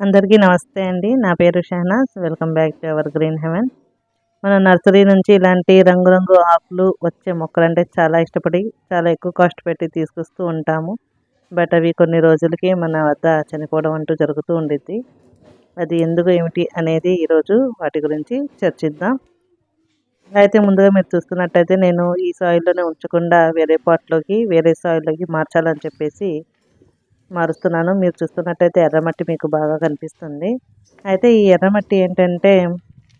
అందరికీ నమస్తే అండి. నా పేరు Shahanas welcome back to our green heaven మన నర్సరీ నుంచి ఇలాంటి రంగురంగు ఆకులు వచ్చే మొక్కలు అంటే చాలా ఇష్టపడి చాలా ఎక్కువ కాస్ట్ పెట్టి తీసుకొస్తూ ఉంటాము. బట్ అవి కొన్ని రోజులకి మన వద్ద చనిపోవడం అంటూ జరుగుతూ ఉండిద్ది. అది ఎందుకు ఏమిటి అనేది ఈరోజు వాటి గురించి చర్చిద్దాం. అయితే ముందుగా మీరు చూస్తున్నట్టయితే నేను ఈ సాయిల్లోనే ఉంచకుండా వేరే పాట్లోకి వేరే సాయిల్లోకి మార్చాలని చెప్పేసి మారుస్తున్నాను. మీరు చూస్తున్నట్టయితే ఎర్రమట్టి మీకు బాగా కనిపిస్తుంది. అయితే ఈ ఎర్రమట్టి ఏంటంటే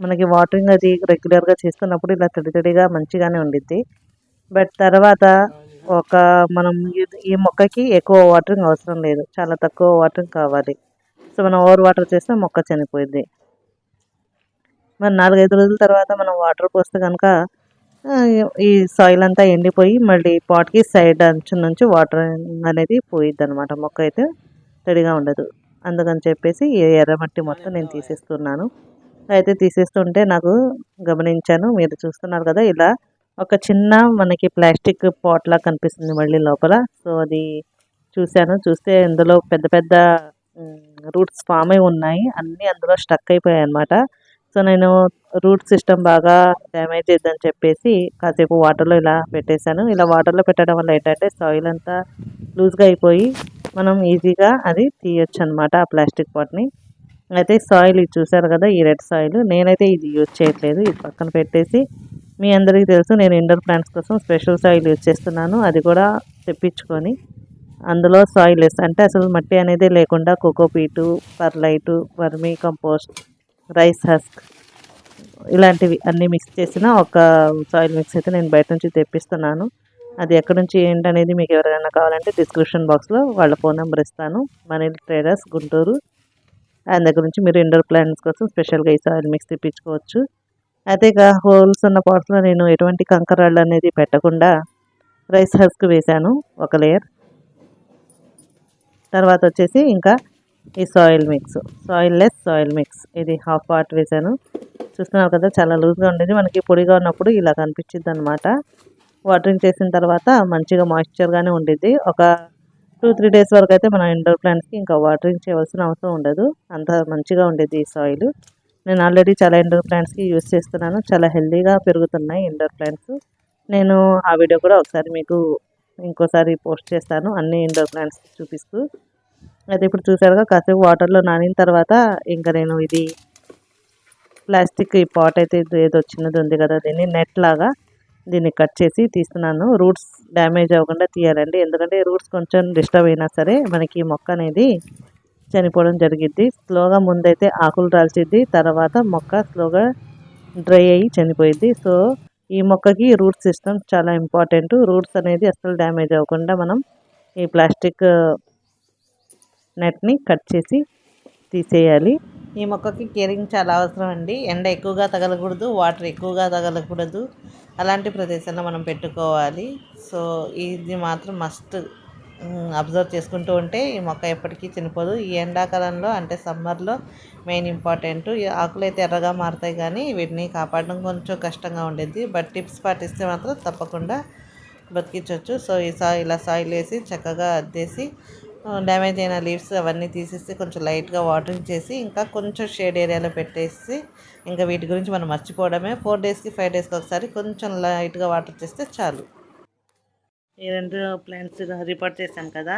మనకి వాటరింగ్ అది రెగ్యులర్గా చేస్తున్నప్పుడు ఇలా తడి తడిగా మంచిగానే ఉండిద్ది. బట్ తర్వాత ఒక మనం ఈ మొక్కకి ఎక్కువ వాటరింగ్ అవసరం లేదు. చాలా తక్కువ వాటరింగ్ కావాలి. సో మనం ఓవర్ వాటర్ చేస్తే మొక్క చనిపోయింది మరి నాలుగైదు రోజుల తర్వాత మనం వాటర్ పోస్తే కనుక ఈ సాయిల్ అంతా ఎండిపోయి మళ్ళీ పాట్కి సైడ్ అంచు నుంచి వాటర్ అనేది పోయిద్ది అనమాట మొక్క అయితే తడిగా ఉండదు. అందుకని చెప్పేసి ఈ ఎర్రమట్టి మొత్తం నేను తీసేస్తున్నాను. అయితే తీసేస్తుంటే నాకు గమనించాను మీరు చూస్తున్నారు కదా ఇలా ఒక చిన్న మనకి ప్లాస్టిక్ పాట్లా కనిపిస్తుంది మళ్ళీ లోపల. సో అది చూశాను. చూస్తే ఇందులో పెద్ద పెద్ద రూట్స్ ఫామ్ అయి ఉన్నాయి. అన్నీ అందులో స్టక్ అయిపోయాయి అనమాట సో నేను రూట్ సిస్టమ్ బాగా డ్యామేజ్ అయ్యిందని చెప్పేసి కాసేపు వాటర్లో ఇలా పెట్టేశాను. ఇలా వాటర్లో పెట్టడం వల్ల ఏంటంటే సాయిల్ అంతా లూజ్గా అయిపోయి మనం ఈజీగా అది తీయొచ్చు అనమాట ఆ ప్లాస్టిక్ పాట్ని. అయితే సాయిల్ ఇది చూశారు కదా ఈ రెడ్ సాయిల్ నేనైతే ఇది యూజ్ చేయట్లేదు. ఇది పక్కన పెట్టేసి మీ అందరికీ తెలుసు నేను ఇండోర్ ప్లాంట్స్ కోసం స్పెషల్ సాయిల్ యూజ్ చేస్తున్నాను. అది కూడా తెప్పించుకొని అందులో సాయిల్ అంటే అసలు మట్టి అనేది లేకుండా cocopeat perlite vermi compost rice husk. ఇలాంటివి అన్నీ మిక్స్ చేసిన ఒక సాయిల్ మిక్స్ అయితే నేను బయట నుంచి తెప్పిస్తున్నాను. అది ఎక్కడి నుంచి ఏంటనేది మీకు ఎవరైనా కావాలంటే డిస్క్రిప్షన్ బాక్స్లో వాళ్ళ ఫోన్ నెంబర్ ఇస్తాను. Money traders Guntur. ఆయన దగ్గర నుంచి మీరు ఇండోర్ ప్లాంట్స్ కోసం స్పెషల్గా ఈ సాయిల్ మిక్స్ తెప్పించుకోవచ్చు. అయితే ఇక హోల్స్ ఉన్న పాట్స్లో నేను ఎటువంటి కంకరాళ్ళు అనేది పెట్టకుండా రైస్ హస్క్ వేశాను ఒక లేయర్. తర్వాత వచ్చేసి ఇంకా ఈ soil mix soil less soil mix ఇది హాఫ్ పార్ట్ వేసాను చూస్తున్నారు కదా చాలా లూజ్గా ఉండేది. మనకి పొడిగా ఉన్నప్పుడు ఇలా కనిపించింది అనమాట వాటరింగ్ చేసిన తర్వాత మంచిగా మాయిశ్చర్గానే ఉండిద్ది. ఒక టూ త్రీ డేస్ వరకు అయితే మన ఇండోర్ ప్లాంట్స్కి ఇంకా వాటరింగ్ చేయవలసిన అవసరం ఉండదు. అంత మంచిగా ఉండేది ఈ సాయిల్ నేను ఆల్రెడీ చాలా ఇండోర్ ప్లాంట్స్కి యూస్ చేస్తున్నాను. చాలా హెల్దీగా పెరుగుతున్నాయి ఇండోర్ ప్లాంట్స్ నేను ఆ వీడియో కూడా ఒకసారి మీకు ఇంకోసారి పోస్ట్ చేస్తాను. అన్ని ఇండోర్ ప్లాంట్స్ చూపిస్తూ. అయితే ఇప్పుడు చూసారుగా కాసేపు వాటర్లో నానిన తర్వాత ఇంకా నేను ఇది ప్లాస్టిక్ ఈ పాట్ అయితే ఏదో చిన్నది ఉంది కదా దీన్ని నెట్ లాగా దీన్ని కట్ చేసి తీస్తున్నాను. రూట్స్ డ్యామేజ్ అవ్వకుండా తీయాలండి. ఎందుకంటే రూట్స్ కొంచెం డిస్టర్బ్ అయినా సరే మనకి ఈ మొక్క అనేది చనిపోవడం జరిగిద్ది. స్లోగా ముందైతే ఆకులు రాల్చిద్ది తర్వాత మొక్క స్లోగా డ్రై అయ్యి చనిపోయిద్ది. సో ఈ మొక్కకి రూట్ సిస్టమ్ చాలా ఇంపార్టెంట్. రూట్స్ అనేది అసలు డ్యామేజ్ అవ్వకుండా మనం ఈ ప్లాస్టిక్ నెట్ని కట్ చేసి తీసేయాలి. ఈ మొక్కకి కేరింగ్ చాలా అవసరం అండి. ఎండ ఎక్కువగా తగలకూడదు వాటర్ ఎక్కువగా తగలకూడదు. అలాంటి ప్రదేశంలో మనం పెట్టుకోవాలి. సో ఇది మాత్రం మస్ట్ అబ్జర్వ్ చేసుకుంటూ ఉంటే ఈ మొక్క ఎప్పటికీ చనిపోదు. ఈ ఎండాకాలంలో అంటే సమ్మర్లో మెయిన్ ఇంపార్టెంట్. ఈ ఆకులు అయితే ఎర్రగా మారుతాయి కానీ వీటిని కాపాడడం కొంచెం కష్టంగా ఉండేది. బట్ టిప్స్ పాటిస్తే మాత్రం తప్పకుండా బతికించవచ్చు సో ఈ సా ఇలా సాయిల్ వేసి చక్కగా అద్దేసి డ్యామేజ్ అయిన లీవ్స్ అవన్నీ తీసేసి కొంచెం లైట్గా వాటరింగ్ చేసి ఇంకా కొంచెం షేడ్ ఏరియాలో పెట్టేసి ఇంకా వీటి గురించి మనం మర్చిపోవడమే. ఫోర్ డేస్కి ఫైవ్ డేస్కి ఒకసారి కొంచెం లైట్గా వాటర్ చేస్తే చాలు. ఈ రెండు ప్లాంట్స్ రిపోర్ట్ చేసాం కదా.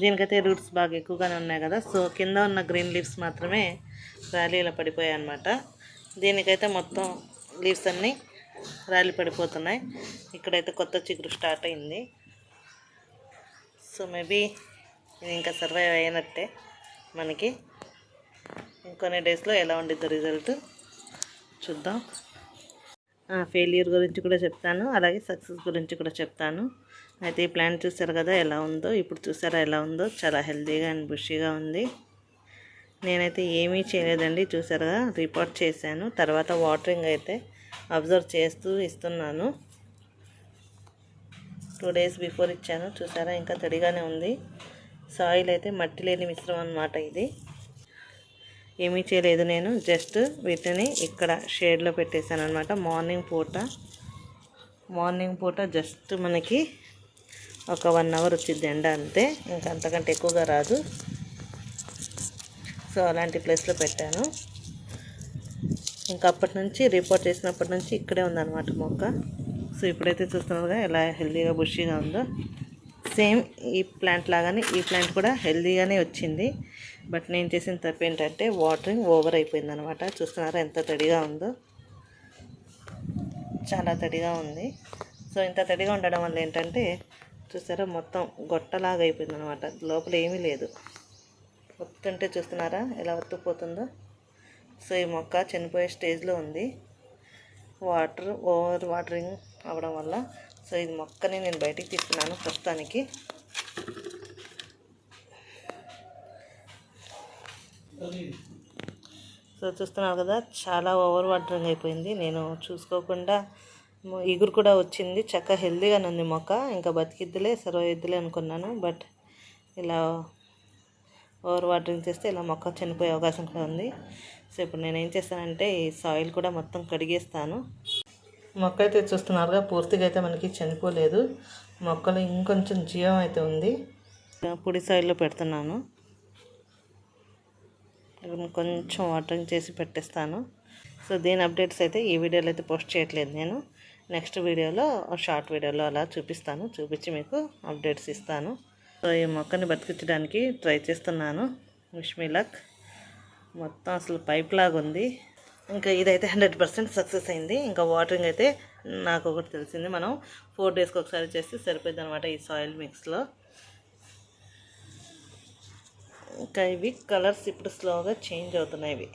దీనికైతే రూట్స్ బాగా ఎక్కువగానే ఉన్నాయి కదా. సో కింద ఉన్న గ్రీన్ లీవ్స్ మాత్రమే ర్యాలీలో పడిపోయాయి అనమాట దీనికైతే మొత్తం లీవ్స్ అన్నీ ర్యాలీ పడిపోతున్నాయి. ఇక్కడైతే కొత్త చిగురు స్టార్ట్ అయింది. సో మేబీ ఇది ఇంకా సర్వైవ్ అయినట్టే మనకి. ఇంకొన్ని డేస్లో ఎలా ఉండిద్దో రిజల్ట్ చూద్దాం. ఫెయిల్యూర్ గురించి కూడా చెప్తాను అలాగే సక్సెస్ గురించి కూడా చెప్తాను. అయితే ఈ ప్లాంట్ చూసారు కదా ఎలా ఉందో ఇప్పుడు చూసారా ఎలా ఉందో చాలా హెల్తీగా అండ్ బుషీగా ఉంది. నేనైతే ఏమీ చేయలేదండి చూసారుగా రిపోర్ట్ చేశాను. తర్వాత వాటరింగ్ అయితే అబ్జర్వ్ చేస్తూ ఇస్తున్నాను. టూ డేస్ బిఫోర్ ఇచ్చాను చూసారా ఇంకా తడిగానే ఉంది. సాయిల్ అయితే మట్టి లేని మిశ్రమం అన్నమాట ఇది. ఏమీ చేయలేదు నేను జస్ట్ వీటిని ఇక్కడ షేడ్లో పెట్టేశాను అనమాట మార్నింగ్ పూట మార్నింగ్ పూట జస్ట్ మనకి ఒక వన్ అవర్ వచ్చింది ఎండ అంతే. ఇంకా అంతకంటే ఎక్కువగా రాదు. సో అలాంటి ప్లేస్లో పెట్టాను. ఇంకా అప్పటి నుంచి రిపోర్ట్ చేసినప్పటి నుంచి ఇక్కడే ఉందన్నమాట మొక్క. సో ఇప్పుడైతే చూస్తున్నారుగా ఎలా హెల్తీగా బుషీగా ఉందో. సేమ్ ఈ ప్లాంట్ లాగానే ఈ ప్లాంట్ కూడా హెల్తీగానే వచ్చింది. బట్ నేను చేసిన తప్పు ఏంటంటే వాటరింగ్ ఓవర్ అయిపోయింది అనమాట చూస్తున్నారా ఎంత తడిగా ఉందో. చాలా తడిగా ఉంది. సో ఇంత తడిగా ఉండడం వల్ల ఏంటంటే చూసారా మొత్తం గొట్టలాగా అయిపోయింది అనమాట లోపల ఏమీ లేదు. ఒత్తుంటే చూస్తున్నారా ఎలా ఒత్తుపోతుందో సో ఈ మొక్క చనిపోయే స్టేజ్లో ఉంది. వాటర్ ఓవర్ వాటరింగ్ అవ్వడం వల్ల. సో ఈ మొక్కని నేను బయటికి తీసుకున్నాను ప్రస్తుతానికి. సో చూస్తున్నారు కదా చాలా ఓవర్ వాటరింగ్ అయిపోయింది. నేను చూసుకోకుండా ఇగురు కూడా వచ్చింది. చక్క హెల్దీగానే ఉంది మొక్క. ఇంకా బతికిద్దులే సర్వయిద్దులే అనుకున్నాను. బట్ ఇలా ఓవర్ వాటరింగ్ చేస్తే ఇలా మొక్క చనిపోయే అవకాశం కూడా ఉంది. సో ఇప్పుడు నేను ఏం చేస్తానంటే ఈ సాయిల్ కూడా మొత్తం కడిగేస్తాను. మొక్క అయితే చూస్తున్నారుగా పూర్తిగా అయితే మనకి చనిపోలేదు. మొక్కలో ఇంకొంచెం జీవం అయితే ఉంది. పొడి సైడ్లో పెడుతున్నాను. కొంచెం వాటరింగ్ చేసి పెట్టేస్తాను. సో దీని అప్డేట్స్ అయితే ఈ వీడియోలో అయితే పోస్ట్ చేయట్లేదు నేను. నెక్స్ట్ వీడియోలో షార్ట్ వీడియోలో అలా చూపిస్తాను. చూపించి మీకు అప్డేట్స్ ఇస్తాను. సో ఈ మొక్కని బతికించడానికి ట్రై చేస్తున్నాను. Wish me luck. మొత్తం అసలు పైప్ లాగా ఉంది ఇంకా ఇదైతే హండ్రెడ్ పర్సెంట్ సక్సెస్ అయింది. ఇంకా వాటరింగ్ అయితే నాకు ఒకటి తెలిసింది. మనం ఫోర్ డేస్కి ఒకసారి చేస్తే సరిపోయింది అనమాట ఈ సాయిల్ మిక్స్లో. ఇంకా ఇవి కలర్స్ ఇప్పుడు స్లోగా చేంజ్ అవుతున్నాయి ఇవి.